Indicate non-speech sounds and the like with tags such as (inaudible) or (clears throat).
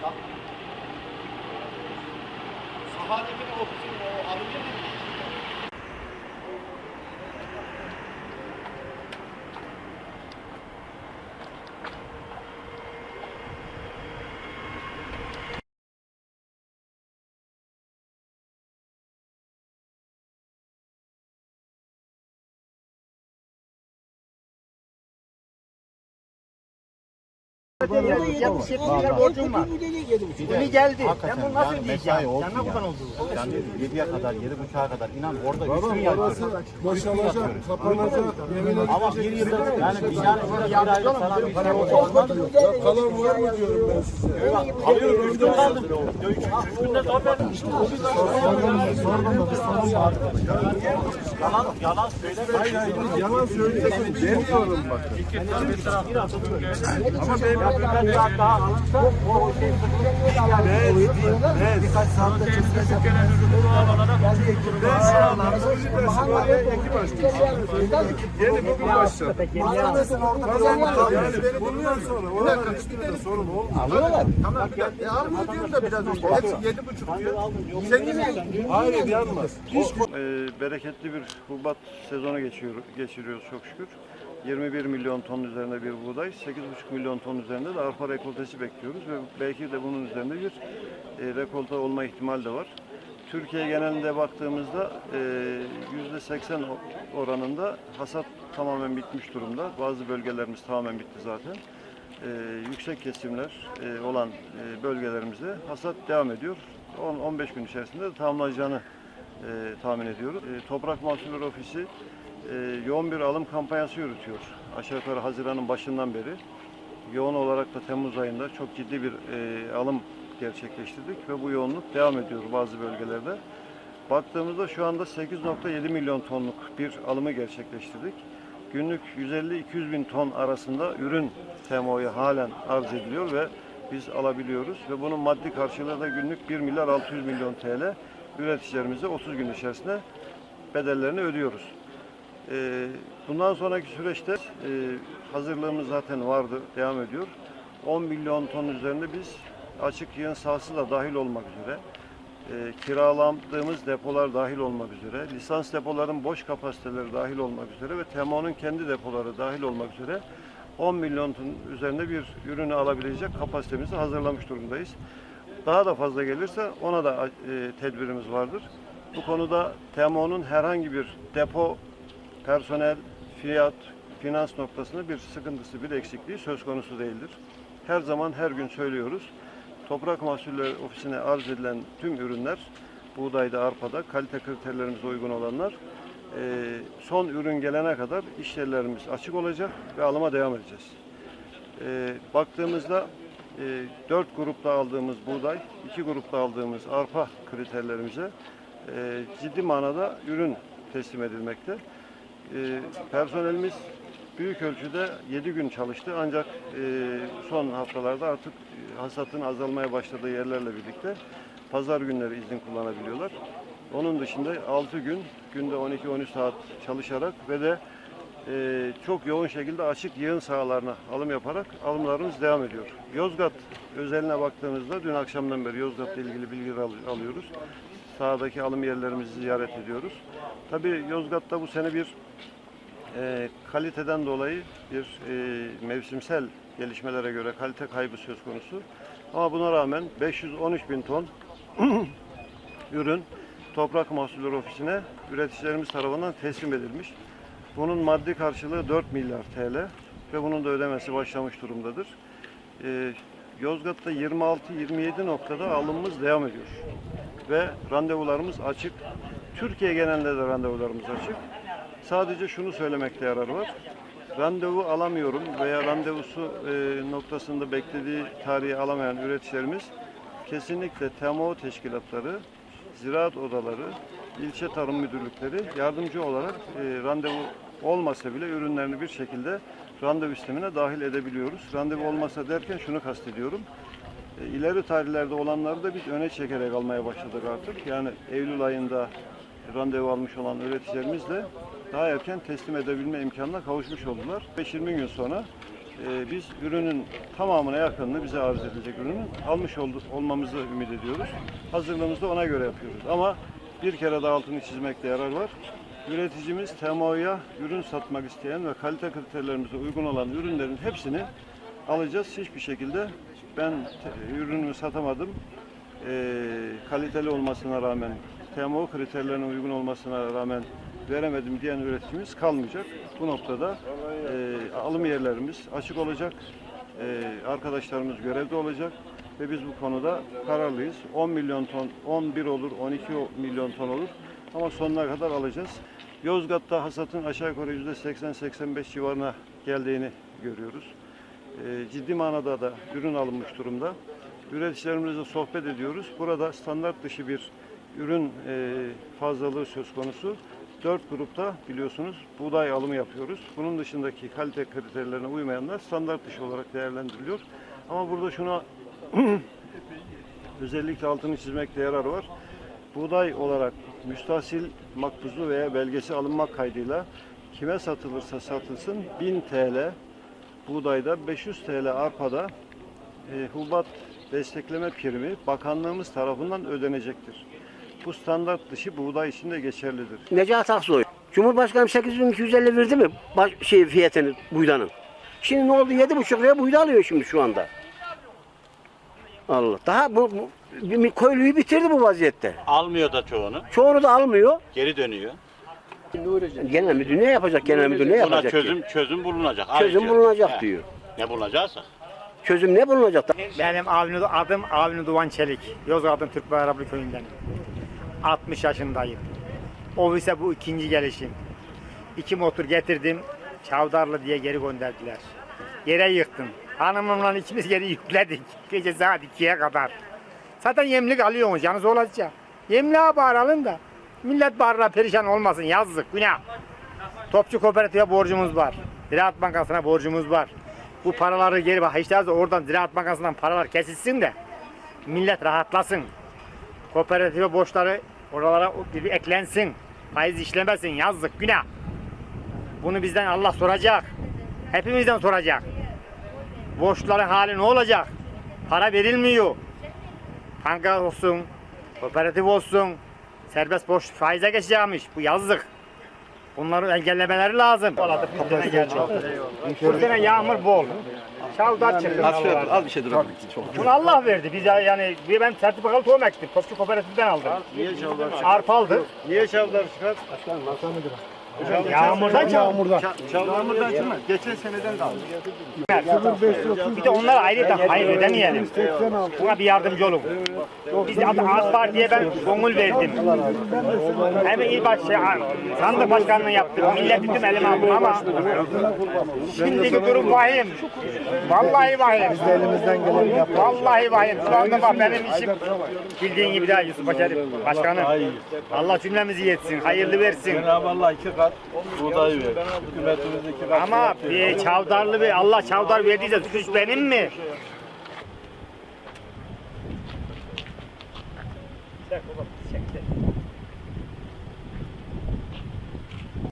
ですか？サハ的なオプションをアルミアで borcum var. Bunu geldi. Ben bunu nasıl mesai olsun Canına kurban olduğu. Yani 7'ye kadar, 7.30'a kadar inan orada babası yatıyoruz. boşalacak, kapanacak. Ama bir yılda yani bir ayda falan bir şey olmaz kalan var mı diyorum ben size. Alıyorum, üç gün kaldım. Üç, günde zaten yalan, yalan söyleme. Hayır hayır yalan söylüyorsun demiyorum bak. Ama benim Birkaç saat daha alınsa o şey ben birkaç saatte başlıyorsun. Yeni bugün başladı. Kazandılar yani benim bundan sonra oralar üstünde de sorun olmuyor. Alıyorlar. Tamam. E almıyor diyorum da biraz önce. Hepsi yedi buçuk diyor. Sekiz Hayır yanmaz. Ee, bereketli bir hubat sezonu geçiriyoruz çok şükür. 21 milyon ton üzerinde bir buğday, 8,5 milyon ton üzerinde de arpa rekoltesi bekliyoruz ve belki de bunun üzerinde bir e, rekolta olma ihtimali de var. Türkiye genelinde baktığımızda e, %80 o- oranında hasat tamamen bitmiş durumda. Bazı bölgelerimiz tamamen bitti zaten. E, yüksek kesimler e, olan e, bölgelerimizde hasat devam ediyor. 10-15 gün içerisinde de tamamlayacağını e, tahmin ediyoruz. E, Toprak Mahsulleri Ofisi e, yoğun bir alım kampanyası yürütüyor. Aşağı yukarı Haziran'ın başından beri. Yoğun olarak da Temmuz ayında çok ciddi bir e, alım gerçekleştirdik ve bu yoğunluk devam ediyor bazı bölgelerde. Baktığımızda şu anda 8.7 milyon tonluk bir alımı gerçekleştirdik. Günlük 150-200 bin ton arasında ürün TMO'ya halen arz ediliyor ve biz alabiliyoruz ve bunun maddi karşılığı da günlük 1 milyar 600 milyon TL üreticilerimize 30 gün içerisinde bedellerini ödüyoruz. Ee, Bundan sonraki süreçte e, hazırlığımız zaten vardı, devam ediyor. 10 milyon ton üzerinde biz açık yığın sahası da dahil olmak üzere, e, kiralandığımız depolar dahil olmak üzere, lisans depoların boş kapasiteleri dahil olmak üzere ve TEMO'nun kendi depoları dahil olmak üzere 10 milyon ton üzerinde bir ürünü alabilecek kapasitemizi hazırlamış durumdayız. Daha da fazla gelirse ona da e, tedbirimiz vardır. Bu konuda TEMO'nun herhangi bir depo, personel, fiyat, finans noktasında bir sıkıntısı, bir eksikliği söz konusu değildir. Her zaman her gün söylüyoruz. Toprak Mahsulleri Ofisi'ne arz edilen tüm ürünler, buğdayda, arpada, kalite kriterlerimize uygun olanlar e, son ürün gelene kadar iş açık olacak ve alıma devam edeceğiz. E, baktığımızda e, 4 grupta aldığımız buğday, 2 grupta aldığımız arpa kriterlerimize ciddi manada ürün teslim edilmekte. E, personelimiz büyük ölçüde 7 gün çalıştı ancak e, son haftalarda artık e, hasatın azalmaya başladığı yerlerle birlikte pazar günleri izin kullanabiliyorlar. Onun dışında 6 gün günde 12-13 saat çalışarak ve de e, çok yoğun şekilde açık yığın sahalarına alım yaparak alımlarımız devam ediyor. Yozgat özeline baktığımızda dün akşamdan beri Yozgat'la ilgili bilgiler al- alıyoruz. Sahadaki alım yerlerimizi ziyaret ediyoruz. Tabii Yozgat'ta bu sene bir e, kaliteden dolayı bir e, mevsimsel gelişmelere göre kalite kaybı söz konusu. Ama buna rağmen 513 bin ton (clears throat) ürün Toprak Mahsulleri Ofisi'ne üreticilerimiz tarafından teslim edilmiş. Bunun maddi karşılığı 4 milyar TL ve bunun da ödemesi başlamış durumdadır. Ee, Yozgat'ta 26-27 noktada alımımız devam ediyor. Ve randevularımız açık. Türkiye genelinde de randevularımız açık. Sadece şunu söylemekte yarar var. Randevu alamıyorum veya randevusu e, noktasında beklediği tarihi alamayan üreticilerimiz kesinlikle TMO teşkilatları, ziraat odaları, ilçe tarım müdürlükleri yardımcı olarak e, randevu olmasa bile ürünlerini bir şekilde randevu sistemine dahil edebiliyoruz. Randevu olmasa derken şunu kastediyorum. E, ileri tarihlerde olanları da biz öne çekerek almaya başladık artık. Yani Eylül ayında randevu almış olan üreticilerimiz de daha erken teslim edebilme imkanına kavuşmuş oldular. 5-20 gün sonra e, biz ürünün tamamına yakınını bize arz edilecek ürünün almış oldu- olmamızı ümit ediyoruz. Hazırlığımızı da ona göre yapıyoruz. Ama bir kere daha altını çizmekte yarar var. Üreticimiz TMO'ya ürün satmak isteyen ve kalite kriterlerimize uygun olan ürünlerin hepsini alacağız. Hiçbir şekilde ben ürünümü satamadım. Ee, kaliteli olmasına rağmen, TMO kriterlerine uygun olmasına rağmen veremedim diyen üreticimiz kalmayacak. Bu noktada e, alım yerlerimiz açık olacak. E, arkadaşlarımız görevde olacak ve biz bu konuda kararlıyız. 10 milyon ton, 11 olur, 12 milyon ton olur ama sonuna kadar alacağız. Yozgat'ta hasatın aşağı yukarı %80-85 civarına geldiğini görüyoruz. E, ciddi manada da ürün alınmış durumda. Üreticilerimizle sohbet ediyoruz. Burada standart dışı bir ürün e, fazlalığı söz konusu. Dört grupta biliyorsunuz buğday alımı yapıyoruz. Bunun dışındaki kalite kriterlerine uymayanlar standart dışı olarak değerlendiriliyor. Ama burada şuna (clears throat) özellikle altını çizmekte yarar var. Buğday olarak müstahsil makbuzu veya belgesi alınmak kaydıyla kime satılırsa satılsın 1000 TL buğdayda 500 TL arpada e, hubat destekleme primi bakanlığımız tarafından ödenecektir. Bu standart dışı buğday için de geçerlidir. Necat Aksoy. Cumhurbaşkanım 8250 verdi mi baş, şey fiyatını buydanın? Şimdi ne oldu? 7,5 liraya buyda alıyor şimdi şu anda. Allah. Daha bu, bu bir köylüyü bitirdi bu vaziyette. Almıyor da çoğunu. Çoğunu da almıyor. Geri dönüyor. Genel müdür ne yapacak? Genel müdür ne Buna yapacak? çözüm diyor. çözüm bulunacak. Çözüm Ayrıca. bulunacak He. diyor. Ne bulunacaksa. Çözüm ne bulunacak? da? Benim Avni, adım Avni Duvan Çelik. Yozgat'ın Türk Bayraklı köyünden. 60 yaşındayım. Ofise bu ikinci gelişim. İki motor getirdim. Çavdarlı diye geri gönderdiler. Yere yıktım. Hanımımla ikimiz geri yükledik. Gece saat 2'ye kadar. Zaten yemlik alıyormuş. Yalnız olacak. Yemliğe bağıralım da. Millet bağırla perişan olmasın. Yazdık. Günah. Topçu Kooperatif'e borcumuz var. Ziraat Bankası'na borcumuz var. Bu paraları geri bak. İşte oradan Ziraat Bankası'ndan paralar kesilsin de millet rahatlasın. Kooperatife borçları oralara bir eklensin. Faiz işlemesin. Yazdık günah. Bunu bizden Allah soracak. Hepimizden soracak. Borçların hali ne olacak? Para verilmiyor. Banka olsun, kooperatif olsun, serbest borç faize geçeceğimiş. Bu yazdık. Bunları engellemeleri lazım. Bu sene yağmur bol. Çavdar çıktı. Az bir şey dur. Bunu Allah verdi. Biz ya- yani bir ben sertifikalı tohum ektim. Topçu kooperatiften aldım. Niye çavdar çıkar? Arpa aldık. Niye çavdar çıkar? Yağmurdan çavdar. Çavdardan çıkmaz. Geçen seneden kaldı. Bir de onlara ayrıca hayır ödemeyelim. Buna bir yardımcı olun. Biz adı AK Parti'ye ben gongul verdim. Hem il baş, sandık başkanlığı yaptım. Millet bütün elime aldım ama şimdiki durum vahim. Vallahi vahim. Biz de elimizden geleni yaptık. Vallahi vahim. Şu anda bak benim işim bildiğin gibi daha Yusuf Başarı Başkanım. Allah cümlemizi yetsin. Hayırlı versin. Cenab-ı Allah iki kat buğday ver. Hükümetimiz iki kat. Ama bir çavdarlı bir Allah çavdar verdiyse suç benim mi? Çek baba.